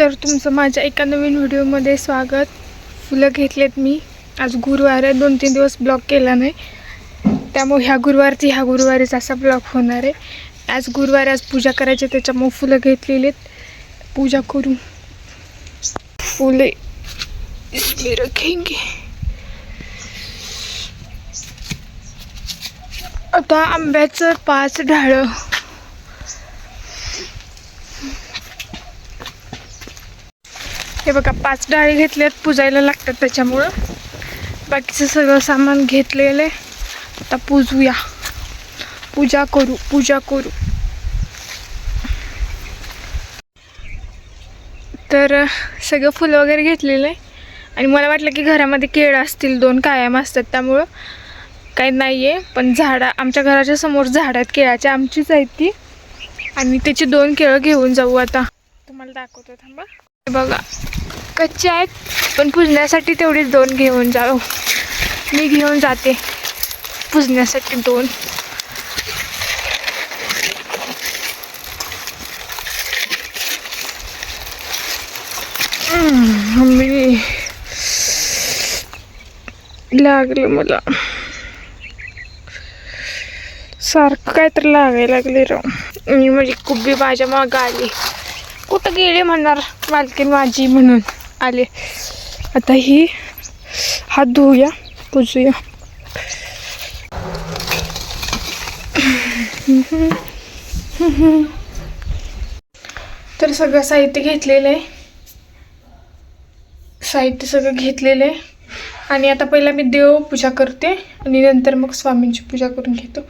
तर तुमचं माझ्या एका नवीन व्हिडिओमध्ये स्वागत. फुलं घेतलेत मी. आज गुरुवार आहे. दोन तीन दिवस ब्लॉग केला नाही. त्यामुळे ह्या गुरुवारची ह्या गुरुवारीच असा ब्लॉग होणार आहे. आज गुरुवार आज पूजा करायची त्याच्यामुळे फुलं घेतलेली आहेत पूजा करू. फुले इसमें रखेंगे. आता आंब्याचं पाच ढाळं हे बघा पाच डाळी घेतल्यात पुजायला लागतात त्याच्यामुळं. बाकीचं सगळं सामान घेतलेलं आहे. आता पूजूया. पूजा करू पूजा करू. तर सगळं फुलं वगैरे घेतलेलं आहे. आणि मला वाटलं की घरामध्ये केळं असतील दोन कायम असतात त्यामुळं काही नाही आहे पण झाडं आमच्या घराच्या समोर झाड आहेत केळाच्या आमचीच आहेत ती. आणि त्याची दोन केळं घेऊन जाऊ आता. तुम्हाला दाखवतो थांबा. बघा. कच्चे आहेत पण पुजण्यासाठी तेवढीच दोन घेऊन जाऊ. मी घेऊन जाते. पुजण्यासाठी दोन. मी मम्मी. लागलं मला. सारखं काय तर लागायला लागले राव. मी म्हणजे कुबी माझ्या मागं आली. कुठं गेले म्हणणार मालकीन माझी म्हणून? आले. आता ही हात धुवूया पुजूया. तर सगळं साहित्य घेतलेलं आहे. साहित्य सगळं घेतलेलं आहे. आणि आता पहिला मी देव पूजा करते आणि नंतर मग स्वामींची पूजा करून घेतो.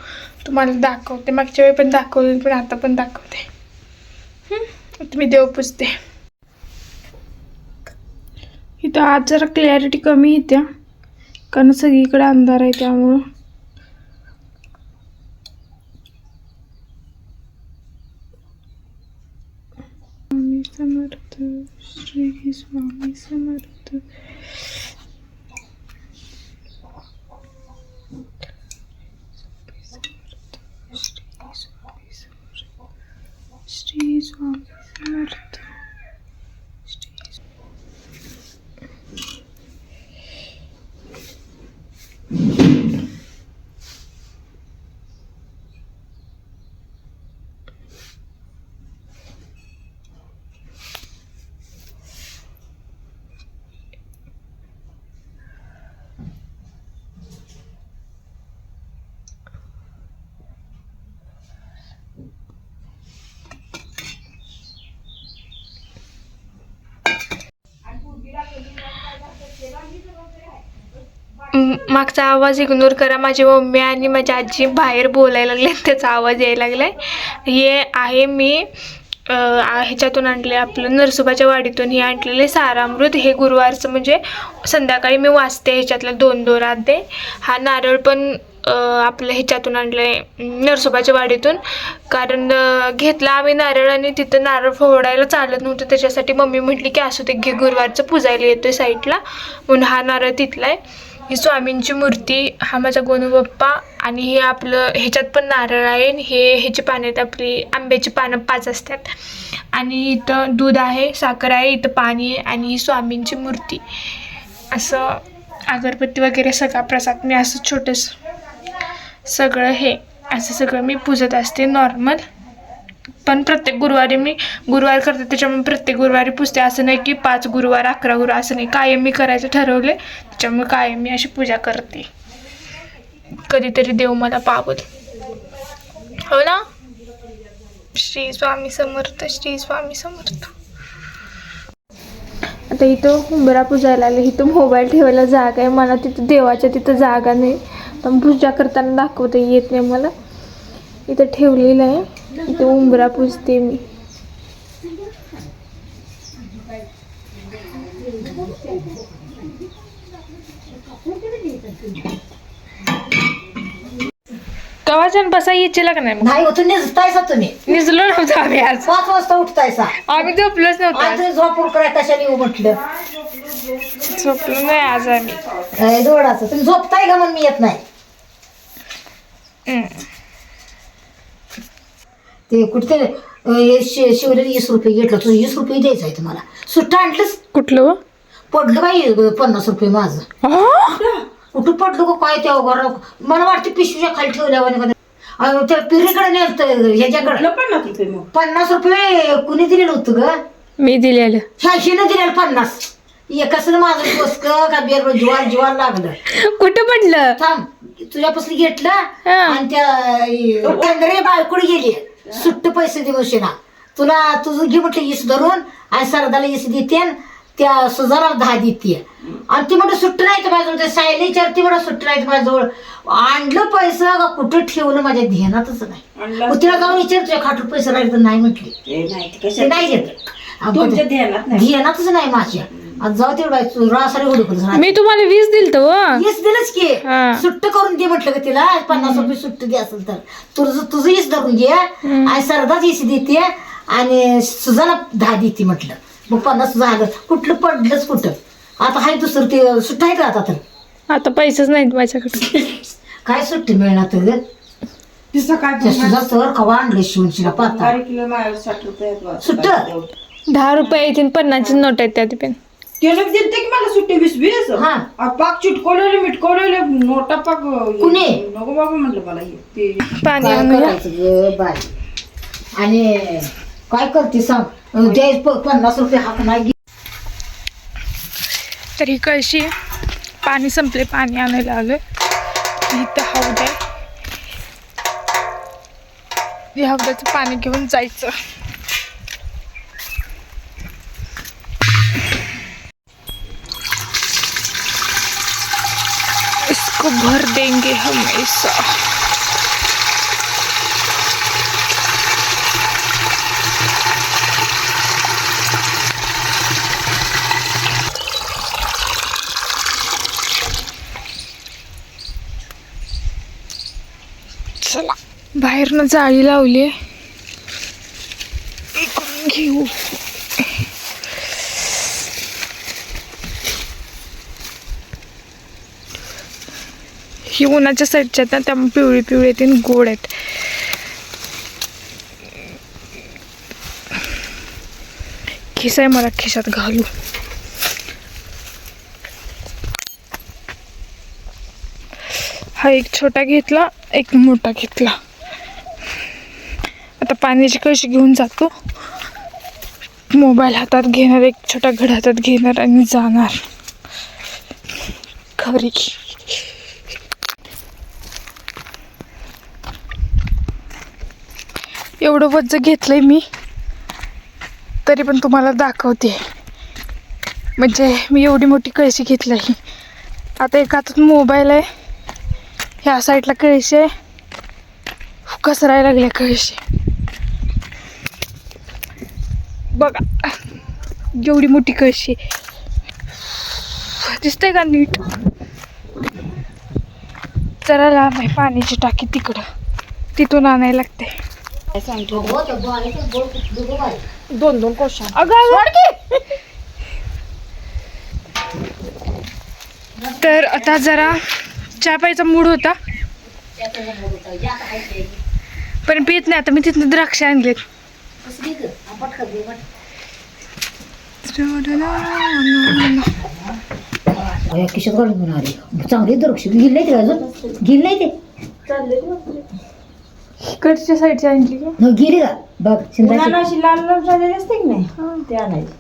तुम्हाला दाखवते. मागच्या वेळी पण दाखवले पण आता पण दाखवते. आता मी देव पुजते. इथं आज जरा क्लॅरिटी कमी येत्या. कारण सगळीकडे अंधार आहे त्यामुळं. स्वामी समर्थ श्री स्वामी समर्थ श्री स्वामी समर्थ श्री म- मागचा आवाज इग्नोर करा. माझी मम्मी आणि माझी आजी बाहेर बोलायला लागले. त्याचा आवाज यायला लागलाय. हे आहे मी ह्याच्यातून आणले आपलं नरसोबाच्या वाडीतून. हे आणलेले सारामृत. हे गुरुवारचं म्हणजे संध्याकाळी मी वाचते ह्याच्यातलं दोन दोन आधे हा नारळ पण आपलं ह्याच्यातून आणलंय नरसोबाच्या वाडीतून. कारण घेतला आम्ही नारळ आणि तिथं नारळ फोडायला चालत नव्हतं. त्याच्यासाठी मम्मी म्हटली की असू ते घे गुरुवारचं पुजायला येतोय साईडला. म्हणून हा नारळ तिथला आहे ही स्वामींची मूर्ती हा माझा गोनूबाप्पा आणि हे आपलं ह्याच्यात पण नारळ आहे आणि हे ह्याची पानं आहेत आपली आंब्याची पानं पाच असतात. आणि इथं दूध आहे साखर आहे इथं पाणी आहे आणि ही स्वामींची मूर्ती. असं अगरबत्ती वगैरे सगळा प्रसाद मी असं छोटंसं सगळं हे असं सगळं मी पूजत असते नॉर्मल पण प्रत्येक गुरुवारी मी गुरुवार करते त्याच्यामुळे प्रत्येक गुरुवारी पुसते. असं नाही की पाच गुरुवार अकरा गुरुवार असं नाही. कायम मी करायचं ठरवले त्याच्यामुळे कायम मी अशी पूजा करते. कधीतरी देव मला पावत हो ना? श्री स्वामी समर्थ श्री स्वामी समर्थ. आता इथं हुंबरा पूजायला आले. इथं मोबाईल ठेवायला जागा आहे. मला तिथं देवाच्या तिथं जागा नाही. पण पूजा करताना दाखवता येत नाही मला. इथं ठेवलेलं आहे. इथं उंबरा पुजते मी कवाच्यान बसा येचेला का नाही मग. नाही होतं निजतायसा तुम्ही निजलो नव्हतं आम्ही आज. पाच वाजता उठतायसा. आम्ही झोपलोच नव्हतं आज. तुम्ही झोपून कराय कशाने येऊ म्हटलं. झोपलो नाही आज आम्ही. काय दोडाचं तुम्ही झोपताय का मग मी येत नाही? हम्म. ते कुठे अं, शि- शिवलेलं वीस रुपये घेतलं तुझं वीस रुपये द्यायचं आहे तुम्हाला. सुट्टा आणलंच कुठलं हो? पडलं बाई पन्नास रुपये माझं. कुठं पडलं का काय त्या घरा मला वाटतं पिशवीच्या खाली ठेवल्यावर त्या पिरीकडे नेलं ह्याच्याकडे. पन्नास रुपये मग? पन्नास रुपये कुणी दिलेलं होतं ग? मी दिलेलं. हिनं दिलेलं पन्नास. एकाच माझं बसक का बेर ज्वार ज्वार लागलं? कुठं पडलं? थांब तुझ्यापासून घेतलं. आणि त्या केंद्रे बायकुड गेली. सुट्ट पैसे दे ना तुला तुझं घे म्हटलं ईस धरून आणि सरदाला ईस देते त्या सुजाला दहा देते आणि ती म्हणते सुट्ट नाही तर माझ्याजवळ सायली विचारते म्हणा सुट्ट नाही तर माझ्याजवळ. आणलं पैसा का कुठं ठेवलं माझ्या ध्यानातच नाही. मग तिला जाऊन विचार तुझ्या खाटून पैसे राहिले तर नाही म्हटली. ते नाही ते ते घेत. तुमच्या ध्यानातच नाही माझ्या. आज जाऊ तेवढं बाई, तू रासारी उडी करून मी तुम्हाला वीस दिलत हो येस दिलंच की. हा. सुट्ट करून दे म्हटलं का तिला पन्नास रुपये सुट्ट दे असेल तर. तुझं तुझं येस धरून घे. आणि सरदाच येस देते आणि सुजाला दहा देते म्हटलं. मग पन्नास झालं. कुठलं पडलंच कुठं? आता हाय दुसरं ते सुट्ट आहे का आता तर? आता पैसेच नाहीत माझ्याकडे. काय सुट्टी मिळणार तर सुजा सर कवा आणलं पाहता. किलो साठ बा. सुट्ट? दहा रुपये येतील पन्नासची नोट आहेत त्यात पण त्याला दिलते की मला सुट्टी वीस वीस? हा. आ, पाक चिटकवलेले मिटकवलेले नोटा पाक कुणी? नको बाबा म्हटलं मला हे ते. पाणी काय आणूया. करायचं ग बाय आणि काय करते सांग? द्याय पन्नास रुपये हाक नाही घे. तर ही कळशी पाणी संपले पाणी आणायला आलोय. इथं हौद आहे या हौदाचं पाणी घेऊन जायचं. आपको भर देंगे हमेशा। चला बाहेरनं जाळी लावली आहे घेऊ. ही उन्हाच्या साईडच्या आहेत ना त्यामुळे पिवळी पिवळी आहेत आणि गोड आहेत. खिस आहे मला खिशात घालू. हा एक छोटा घेतला एक मोठा घेतला. आता पाण्याची कशी घेऊन जातो. मोबाईल हातात घेणार एक छोटा घड हातात घेणार आणि जाणार. खरी एवढं वज्ज घेतलंय मी. तरी पण तुम्हाला दाखवते. म्हणजे मी एवढी मोठी कळशी घेतली आहे. आता एक हातात मोबाईल आहे. ह्या साईडला कळशी आहे. कसरायला लागल्या कळशी? बघा. एवढी मोठी कळशी. दिसतंय का नीट? चला लांब आहे पाण्याची टाकी तिकडं. तिथून आणायला लागते. दोन दोन कोशा. अगं तर आता जरा चहा प्यायचा मूड होता. पण पित नाही आता मी तिथनं द्राक्ष आणलेत. कसली गं? आंबट का गोड? अय, खिशात घालून घेऊन आली. चांगली द्राक्ष. गेली नाही ते अजून? गेली नाही ते? इकडच्या साईडची आणली का न गेली का? बघ उन्हानं अशी लाल लाल झालेली असते की नाही? ते आणायची.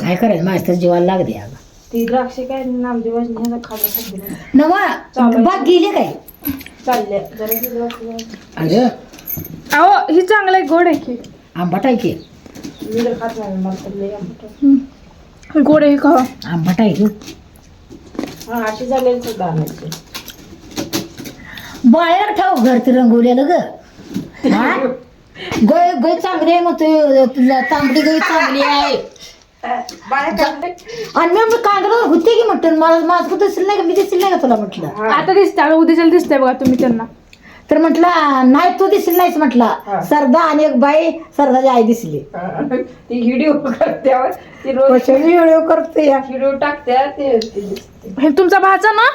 काय करायचं? माझ्या तर जीवाला लागते अगं ती द्राक्ष काय ह्याला खाण्यासाठी नाही. नवा चालेल. बाग गेली काय? चालले जरा ती द्राक्ष अगं अहो ही चांगलं आहे गोड आहे की. आंबट आहे की. मी तर खात नाही मला तर लय आंबट आहे. गोड आहे का? आंबट आहे की. हा अशी झालेली सुद्धा आणायची. बाहेर ठेव घर ते रंगवलेलं ग. हा? गय गय चांगली आहे मग तुला तांबडी गय चांगली आहे. बाळा आणि मी कांदळ होते की म्हटलं मला माझं दिसेल नाही का? मी दिसेल नाही का तुला म्हटलं? आता दिसतंय आता उद्याच्याला दिसतंय बघा तुम्ही त्यांना. तर म्हटलं नाही तू दिसेल नाहीच म्हटला. हा. सरदा आणि एक बाई सरदाची आई दिसली. ती व्हिडिओ करत्यावर ती रोज व्हिडिओ करते? या व्हिडिओ टाकत्या ते ते दिसते. हे तुमचा भाचा ना?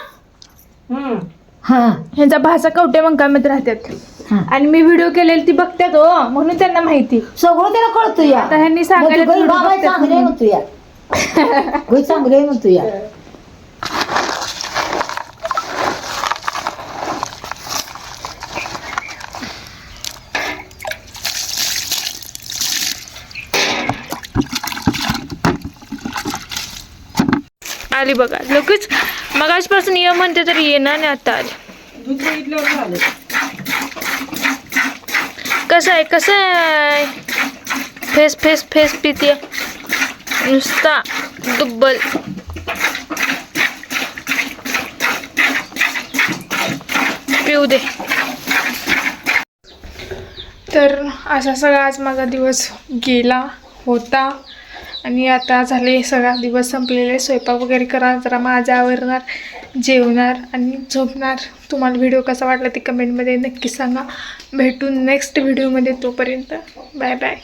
हम्म. हा. ह्यांचा भाषा कवटे मंकामध्ये राहतात. हा. आणि मी व्हिडिओ केलेली ती बघतात हो म्हणून त्यांना माहिती. सगळं त्याला कळतो या. आता ह्यांनी सांगायला मग तू गई थोडं बाबा बघतात चांगले म्हणून. म्हणतो या. गई चांगले म्हणतो या. आली बघा. लगेच मग ये म्हणते तर ये ना नाही आता आली. कसं आहे? कसं आहे? फेस फेस फेस पिते नुसता दुब्बल. पिऊ दे. तर असा सगळा आज माझा दिवस गेला होता. आणि आता झाले सगळा दिवस संपलेले. स्वयंपाक वगैरे करा जरा माझ्या आवरणार जेवणार आणि झोपणार. तुम्हाला व्हिडिओ कसा वाटला ते कमेंटमध्ये नक्की सांगा. भेटून नेक्स्ट व्हिडिओमध्ये तोपर्यंत बाय बाय.